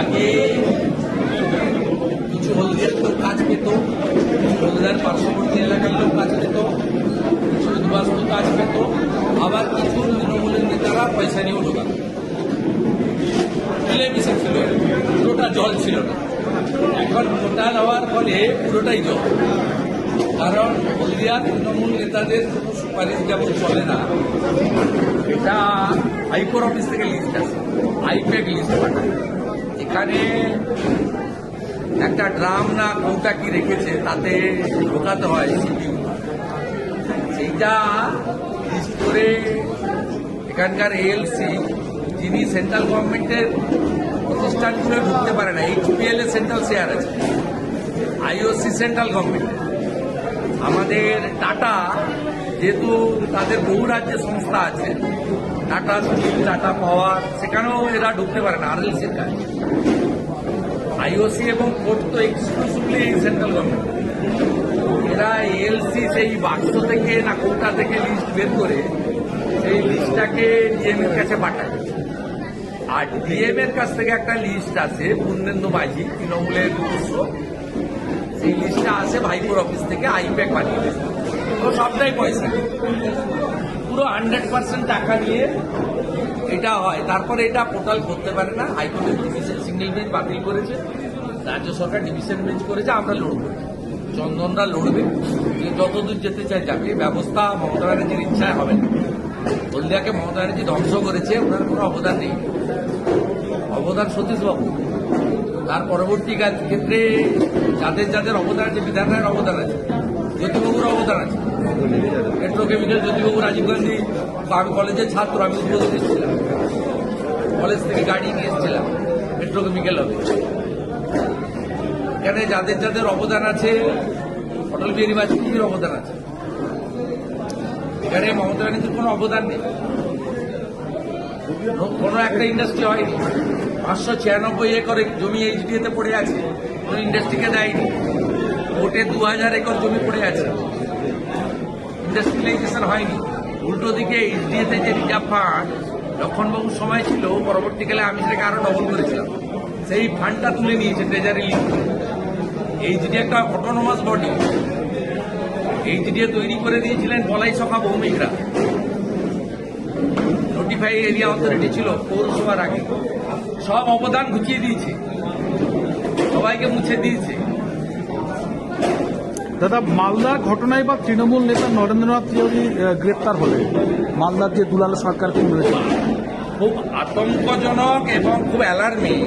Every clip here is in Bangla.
আগে কিছু হলদিয়ার লোক কাজ পেত হলদিয়ার পার্শ্ববর্তী এলাকার লোক কাজ পেত, কিছু উদ্বাস্তু কাজ পেত, আবার কিছু তৃণমূলের নেতারা পয়সা নিয়েও ঢোকাত মিলেমিশে ছিল। পুরোটা জল ছিল না। এখন মোটা হওয়ার ফলে পুরোটাই জল। কারণ হলদিয়ার তৃণমূল নেতাদের কোনো সুপারিশ যেমন চলে না, এটা হাইকোর অফিস থেকে লিস্ট আছে, আইপ্যাক লিস্ট পাঠায়। এখানে একটা ড্রাম না কৌটা কি রেখেছে তাতে ঢোকাতে হয় সিপিউ। সেইটা লিস্ট করে এখানকার এএলসি যিনি সেন্ট্রাল গভর্নমেন্টের প্রতিষ্ঠানগুলো ঢুকতে পারে না এইচপিএল এর সেন্ট্রাল শেয়ার আছে আইওসি সেন্ট্রাল গভর্নমেন্টের আমাদের টাটা, যেহেতু তাদের বহু রাজ্যের সংস্থা আছে, টাটা স্টিল টাটা পাওয়ার, সেখানেও এরা ঢুকতে পারে না আরএলসির কাজ আইওসি এবং কোর্ট তো এক্সক্লুসিভলি সেন্ট্রাল গভর্নমেন্ট এরা এলসি সেই বাক্স থেকে না কোটা থেকে লিস্ট বের করে সেই লিস্টটাকে ডিএম এর কাছে পাঠায়। আর ডিএম এর কাছ থেকে একটা লিস্ট আছে পূর্ণেন্দু মাঝি তৃণমূলের সদস্য লিস্টটা আসে ভাইপুর অফিস থেকে আইপ্যাক পাঠিয়ে দেয়। তো সবটাই পয়সা। পুরো হান্ড্রেড পার্সেন্ট টাকা নিয়ে এটা হয়। তারপরে এটা পোর্টাল করতে পারে না। হাইকোর্টের ডিভিশন সিঙ্গেল বেঞ্চ বাতিল করেছে। রাজ্য সরকার ডিভিশন বেঞ্চ করেছে আমরা লড়ব চন্দনরা লড়বে। যে যতদূর যেতে চায় যাবে। ব্যবস্থা মমতা ব্যানার্জির ইচ্ছায় হবে না। হলদিয়াকে মমতা ব্যানার্জি ধ্বংস করেছে ওনার কোনো অবদান নেই। অবদান সতীশবাবু। তার পরবর্তী কাজ- ক্ষেত্রে যাদের যাদের অবদান আছে বিধান রায়ের অবদান আছে, জ্যোতিবাবুর অবদান আছে। পেট্রোকেমিক্যাল জ্যোতিবাবু রাজীব গান্ধী আমি কলেজের ছাত্র, আমি উদ্বোধন এসেছিলাম কলেজ থেকে গাড়ি নিয়ে এসেছিলাম পেট্রোকেমিক্যাল হবে এখানে যাদের যাদের অবদান আছে, অটল বিহারী বাজপেয়ীর অবদান আছে। এখানে মমতা ব্যানার্জির কোনো অবদান নেই। কোনো একটা ইন্ডাস্ট্রি হয়নি। পাঁচশো ছিয়ানব্বই একর জমি এইচডিএতে পড়ে আছে। কোনো ইন্ডাস্ট্রিকে দেয়নি। কোর্টে দু হাজার একর জমি পড়ে আছে। ইন্ডাস্ট্রিয়ালাইজেশন হয়নি। উল্টো দিকে এইচডিএতে যে রিজার্ভ ফান্ড লক্ষণবাবুর সময় ছিল, পরবর্তীকালে আমি সেটাকে আরও ডবল করেছিলাম। সেই ফান্ডটা তুলে নিয়েছে ট্রেজারি লিঙ্ক এইচডি একটা অটোনোমাস বডি এইচডিএ তৈরি করে দিয়েছিলেন বলাই সখা ভৌমিকরা নোটিফাই এরিয়া অথরিটি ছিল পৌরসভার আগে। সব অবদান ঘুচিয়ে দিয়েছে। সবাইকে মুছে দিয়েছে। দাদা মালদার ঘটনায় বা তৃণমূল নেতা নরেন্দ্রনাথ তিওয়ারি গ্রেপ্তার হলে মালদার যে দুলাল সরকার খুব আতঙ্কজনক এবং খুব অ্যালার্মিং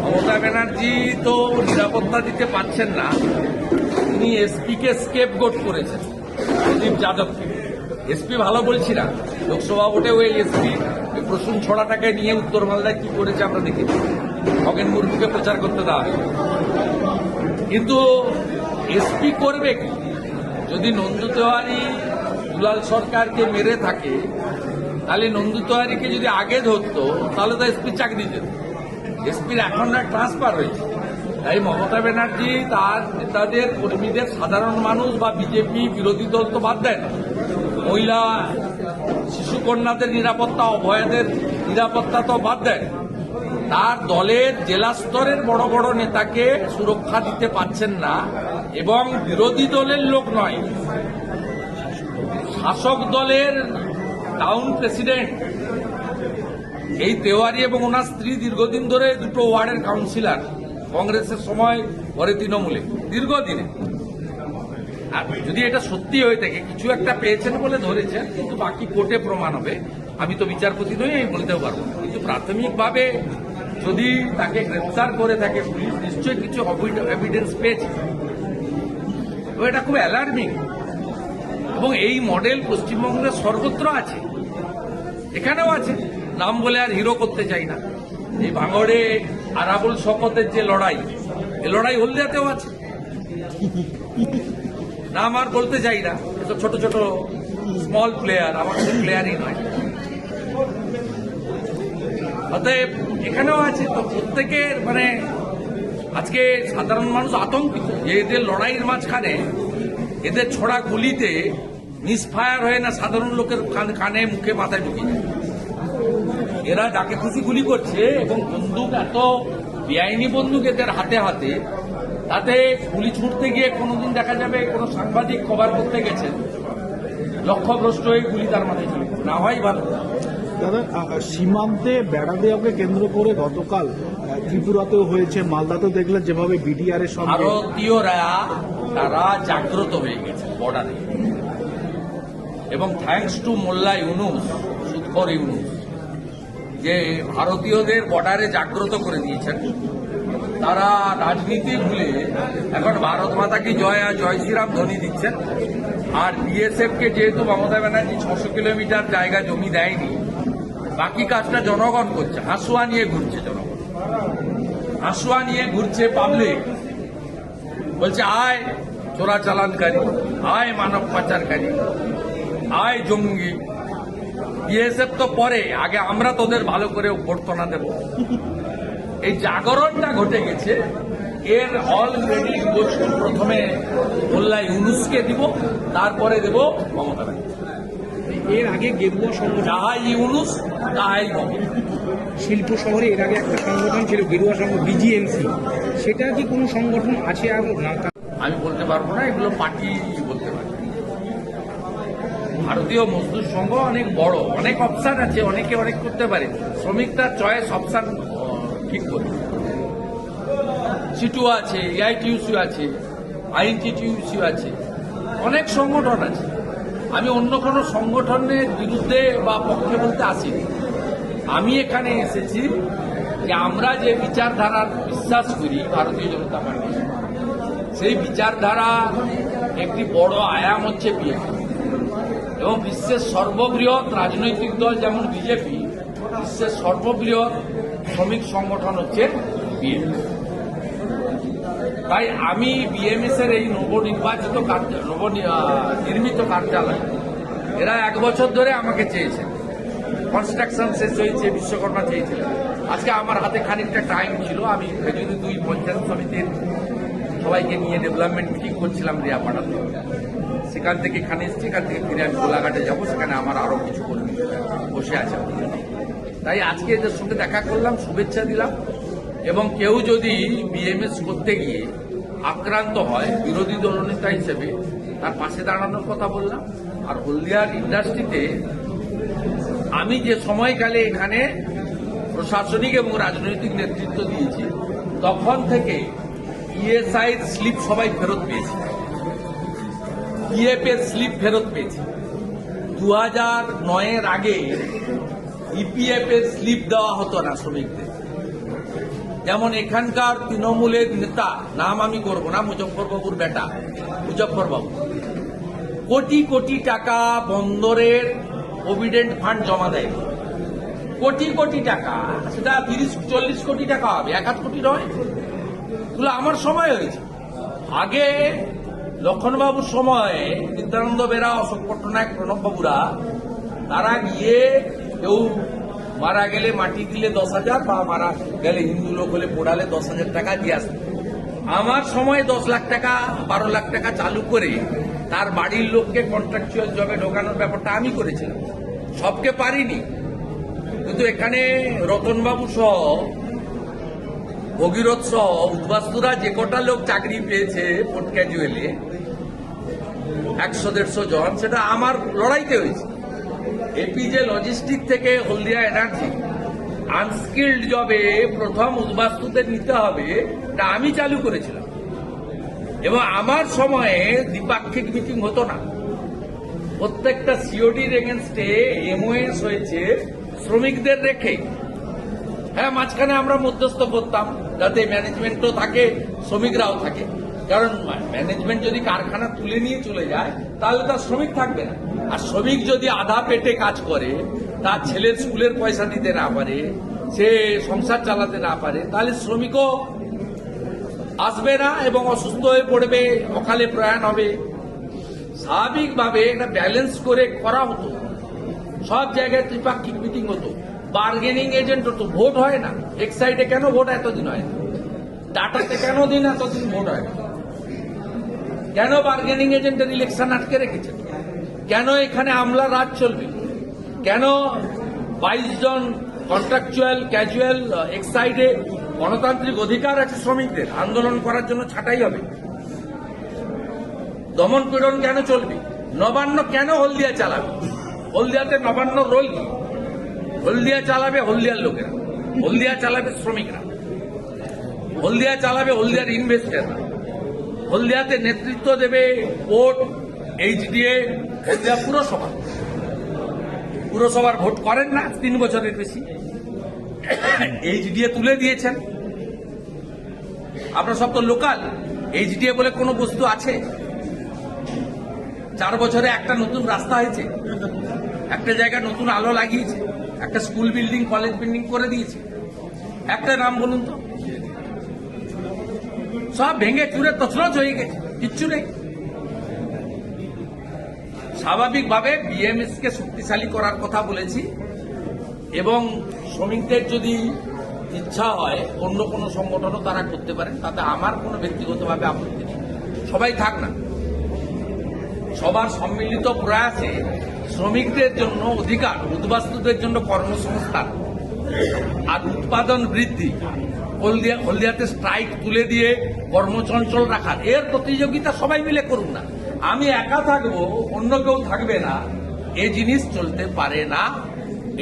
মমতা ব্যানার্জি তো নিরাপত্তা দিতে পারছেন না। তিনি এসপিকে স্কেপ গোট করেছেন প্রদীপ যাদবকে। এসপি ভালো বলছি না। লোকসভা ভোটে ওই এসপি। প্রসূন ছড়াটাকে নিয়ে উত্তর মালদায় কি করেছে আমরা দেখেছি খগেন মুর্মুকে প্রচার করতে দেওয়া কিন্তু এসপি করবে কি? যদি নন্দু তেওয়ারি দুলাল সরকারকে মেরে থাকে, তাহলে নন্দু তেওয়ারিকে যদি আগে ধরতো, তাহলে তো এসপি চাকরি যেত। এসপির এখন না ট্রান্সফার হয়েছে। তাই মমতা ব্যানার্জি তার নেতাদের, কর্মীদের, সাধারণ মানুষ বা বিজেপি বিরোধী দল তো বাদ দেন মহিলা, শিশু কন্যাদের নিরাপত্তা অভয়াদের নিরাপত্তা তো বাদ দেন তার দলের জেলা স্তরের বড় বড় নেতাকে সুরক্ষা দিতে পারছেন না এবং বিরোধী দলের লোক নয়। শাসক দলের টাউন প্রেসিডেন্ট এই তেওয়ারি এবং ওনার স্ত্রী দীর্ঘদিন ধরে দুটো ওয়ার্ডের কাউন্সিলর কংগ্রেসের সময় পরে তৃণমূলে, দীর্ঘদিনে। আর যদি এটা সত্যি হয়ে থাকে, কিছু একটা পেয়েছেন বলে ধরেছেন, কিন্তু বাকি কোর্টে প্রমাণ হবে। আমি তো বিচারপতি নই বলতেও পারব। কিন্তু প্রাথমিকভাবে যদি তাকে গ্রেপ্তার করে থাকে পুলিশ, নিশ্চয়ই কিছু এভিডেন্স পেয়েছে। তো এটা খুব অ্যালার্মিং এবং এই মডেল পশ্চিমবঙ্গের সর্বত্র আছে। এখানেও আছে। নাম বলে আর হিরো করতে চাই না। এই ভাঙড়ে আরাবুল শকতের যে লড়াই এই লড়াই হলদিয়াতেও আছে। নাম আর বলতে চাই না। ছোট ছোট স্মল প্লেয়ার আমার প্লেয়ারই নয়। অতএব এখানেও আছে তো প্রত্যেকের মানে আজকে সাধারণ মানুষ আতঙ্কিত। যে এদের লড়াইয়ের মাঝখানে এদের ছোড়া গুলিতে মিসফায়ার হয়ে না সাধারণ লোকের কান- মুখে, মাথায় ঢুকে এরা যাকে খুশি গুলি করছে এবং বন্দুক এত বেআইনি বন্দুক এদের হাতে হাতে, তাতে গুলি ছুটতে গিয়ে কোনোদিন দেখা যাবে কোনো সাংবাদিক কভার করতে গেছেন। লক্ষ্যভ্রষ্ট হয়ে গুলি তার মাথায় চলে না হয় ভালো দাদা সীমান্তে বেড়া দেওয়াকে কেন্দ্র করে গতকাল ত্রিপুরাতেও হয়েছে, মালদাতেও দেখলেন যেভাবে বিডিআর এর সঙ্গে ভারতীয়রা, তারা জাগ্রত হয়ে গেছে বর্ডারে এবং থ্যাঙ্কস টু মোল্লা ইউনুস সুৎকর ইউনুস, যে ভারতীয়দের বর্ডারে জাগ্রত করে দিয়েছেন, তারা রাজনীতি ভুলে এখন ভারত মাতা কি জয় আর জয় শ্রীরাম ধ্বনি দিচ্ছেন। আর বিএসএফ কে যেহেতু মমতা ব্যানার্জি ছশো কিলোমিটার জায়গা জমি দেয়নি বাকি কাজটা জনগণ করছে, হাসুয়া নিয়ে ঘুরছে জনগণ। হাসুয়া নিয়ে ঘুরছে পাবলিক বলছে, আয় চোরাচালানকারী আয় মানব পাচারকারী, আয় জঙ্গি। বিএসএফ তো পরে, আগে আমরা তোদের ভালো করে অভ্যর্থনা দেব। এই জাগরণটা ঘটে গেছে, এর অলরেডি প্রথমে মোল্লা ইউনুসকে দিব, তারপরে দেব মমতা ব্যানার্জি। আগে গেরুয়া সংগঠন ইউনুস তাহাই শিল্প শহরে এর আগে একটা সংগঠন ছিল গেরুয়া সংঘ বিজিএমসি সেটা কি কোনো সংগঠন আছে আর না আমি বলতে পারব না, এগুলো পার্টি বলতে পারবে। ভারতীয় মজদুর সংঘ অনেক বড়, অনেক অপশান আছে, অনেকে অনেক করতে পারে। শ্রমিকটা চয়েস অপশন ঠিক করে সিটু আছে এআইটিউসি আছে আইএনটিটিউসি আছে, অনেক সংগঠন আছে। আমি অন্য কোনো সংগঠনের বিরুদ্ধে বা পক্ষে বলতে আসিনি আমি এখানে এসেছি যে আমরা যে বিচারধারার বিশ্বাস করি ভারতীয় জনতা পার্টি, সেই বিচারধারা একটি বড় আয়াম হচ্ছে বিএনপি। এবং বিশ্বের সর্ববৃহৎ রাজনৈতিক দল যেমন বিজেপি, বিশ্বের সর্ববৃহৎ শ্রমিক সংগঠন হচ্ছে বিএনপি। তাই আমি বিএমএস এর এই নবনির্বাচিত আহ, নির্মিত কার্যালয় এরা এক বছর ধরে আমাকে চেয়েছে। কনস্ট্রাকশন শেষ হয়েছে বিশ্বকর্মা চেয়েছিলেন আজকে আমার হাতে খানিকটা টাইম ছিল আমি যদি দুই পঞ্চায়েত সমিতির সবাইকে নিয়ে ডেভেলপমেন্ট মিটিং করছিলাম রিয়াপাড়াতে সেখান থেকে এখানে এসেছি এখান থেকে ফিরে আমি গোলাঘাটে যাব সেখানে আমার আরও কিছু কর্মী বসে আছে। তাই আজকে এদের সঙ্গে দেখা করলাম শুভেচ্ছা দিলাম। এবং কেউ যদি বিএমএস করতে গিয়ে আক্রান্ত হয়, বিরোধী দলনেতা হিসেবে, তার পাশে দাঁড়ানোর কথা বললাম। আর হলদিয়ার ইন্ডাস্ট্রিতে আমি যে সময়কালে এখানে প্রশাসনিক এবং রাজনৈতিক নেতৃত্ব দিয়েছি, তখন থেকে ইএসআই স্লিপ সবাই ফেরত পেয়েছে। ইএফ এর স্লিপ ফেরত পেয়েছে। দু হাজার নয়ের আগে ইপিএফ এর স্লিপ দেওয়া হতো না শ্রমিকদের। যেমন এখানকার তৃণমূলের নেতা, নাম আমি করব না, মুজফ্ফরবাবুর বেটা, মুজফ্ফরবাবু। কোটি কোটি টাকা বন্দরের প্রভিডেন্ট ফান্ড জমা দেয়। কোটি কোটি টাকা, সেটা তিরিশ, চল্লিশ কোটি টাকা হবে, এক আধ কোটি নয়। এগুলো আমার সময় হয়েছে। আগে লক্ষণবাবুর সময় নিত্যানন্দ বেরা, অশোক পট্টনায়ক, প্রণববাবুরা, তারা গিয়ে কেউ মারা গেলে মাটি দিলে দশ হাজার বা মারা গেলে হিন্দু লোক হলে পোড়ালে দশ হাজার টাকা দিয়ে আসবে আমার সময় দশ লাখ টাকা, বারো লাখ টাকা চালু করে তার বাড়ির লোককে কন্ট্রাকচুয়াল জবে ঢোকানোর ব্যাপারটা আমি করেছিলাম। সবকে পারিনি। কিন্তু এখানে রতনবাবু সহ, ভগীরথ সহ, উদ্বাস্তুরা যে কটা লোক চাকরি পেয়েছে পোর্ট ক্যাজুয়ালে একশো দেড়শো জন, সেটা আমার লড়াইতে হয়েছে। এপিজে লজিস্টিক থেকে হলদিয়া এনার্জি আনস্কিল্ড জবে প্রথম উদ্বাস্তুদের নিতে হবে তা আমি চালু করেছিলাম। এবং আমার সময়ে দ্বিপাক্ষিক মিটিং হতো না। প্রত্যেকটা সিওডির এগেনস্টে এমওএস হয়েছে শ্রমিকদের রেখে। হ্যাঁ মাঝখানে আমরা মধ্যস্থ করতাম, যাতে ম্যানেজমেন্টও থাকে, শ্রমিকরাও থাকে। কারণ ম্যানেজমেন্ট যদি কারখানা তুলে নিয়ে চলে যায়, তাহলে তার শ্রমিক থাকবে না। আর শ্রমিক যদি আধা পেটে কাজ করে, তার ছেলের স্কুলের পয়সা দিতে না পারে, সে সংসার চালাতে না পারে, তাহলে শ্রমিকও আসবে না এবং অসুস্থ হয়ে পড়বে, অকালে প্রয়াণ হবে। স্বাভাবিকভাবে এটা ব্যালেন্স করে করা হতো। সব জায়গায় ত্রিপাক্ষিক মিটিং হতো। বার্গেনিং এজেন্ট হতো ভোট হয় না। এক্সাইডে কেন ভোট এতদিন হয় না। টাটাতে কেন দিন, এতদিন ভোট হয় কেন বার্গেনিং এজেন্টের ইলেকশন আটকে রেখেছে? কেন এখানে আমলা রাজ চলবে? কেন বাইশ জন কন্ট্রাকচুয়াল ক্যাজুয়াল এক্সাইডে গণতান্ত্রিক অধিকার আছে শ্রমিকদের? আন্দোলন করার জন্য ছাঁটাই হবে। দমন পীড়ন কেন চলবে? নবান্ন কেন হলদিয়া চালাবে? হলদিয়াতে নবান্ন রোল কি? হলদিয়া চালাবে হলদিয়ার লোকেরা। হলদিয়া চালাবে শ্রমিকরা। হলদিয়া চালাবে হলদিয়ার ইনভেস্টাররা হলদিয়াতে নেতৃত্ব দেবে পোর্ট এইচডিএ হলদিয়া পুরসভা। পুরসভার ভোট করেন না, তিন বছরের বেশি। এইচডিএ তুলে দিয়েছেন। আপনার সব তো লোকাল। এইচডিএ বলে কোনো বস্তু আছে? চার বছরে একটা নতুন রাস্তা হয়েছে। একটা জায়গায় নতুন আলো লাগিয়েছে। একটা স্কুল বিল্ডিং, কলেজ বিল্ডিং করে দিয়েছে। একটা নাম বলুন তো। সব ভেঙে চুরে তছনছ হয়ে গেছে। কিচ্ছু নেই। স্বাভাবিকভাবে বিএমএস কে শক্তিশালী করার কথা বলেছি এবং শ্রমিকদের যদি ইচ্ছা হয় অন্য কোনো সংগঠনও তারা করতে পারেন, তাতে আমার কোনো ব্যক্তিগতভাবে আপত্তি নেই। সবাই থাক না। সবার সম্মিলিত প্রয়াসে শ্রমিকদের জন্য অধিকার, উদ্বাস্তুদের জন্য কর্মসংস্থান আর উৎপাদন বৃদ্ধি, হলদিয়া, হলদিয়াতে স্ট্রাইক তুলে দিয়ে কর্মচঞ্চল রাখার, এর প্রতিযোগিতা সবাই মিলে করুন না। আমি একা থাকব, অন্য কেউ থাকবে না এ জিনিস চলতে পারে না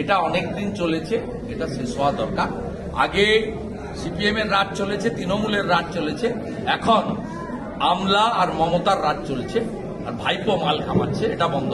এটা অনেক দিন চলেছে, এটা শেষ হওয়া দরকার আগে সিপিএম এর রাজ চলেছে, তৃণমূলের রাজ চলেছে, এখন আমলা আর মমতার রাজ চলছে, আর ভাইপো মাল খামাচ্ছে, এটা বন্ধ।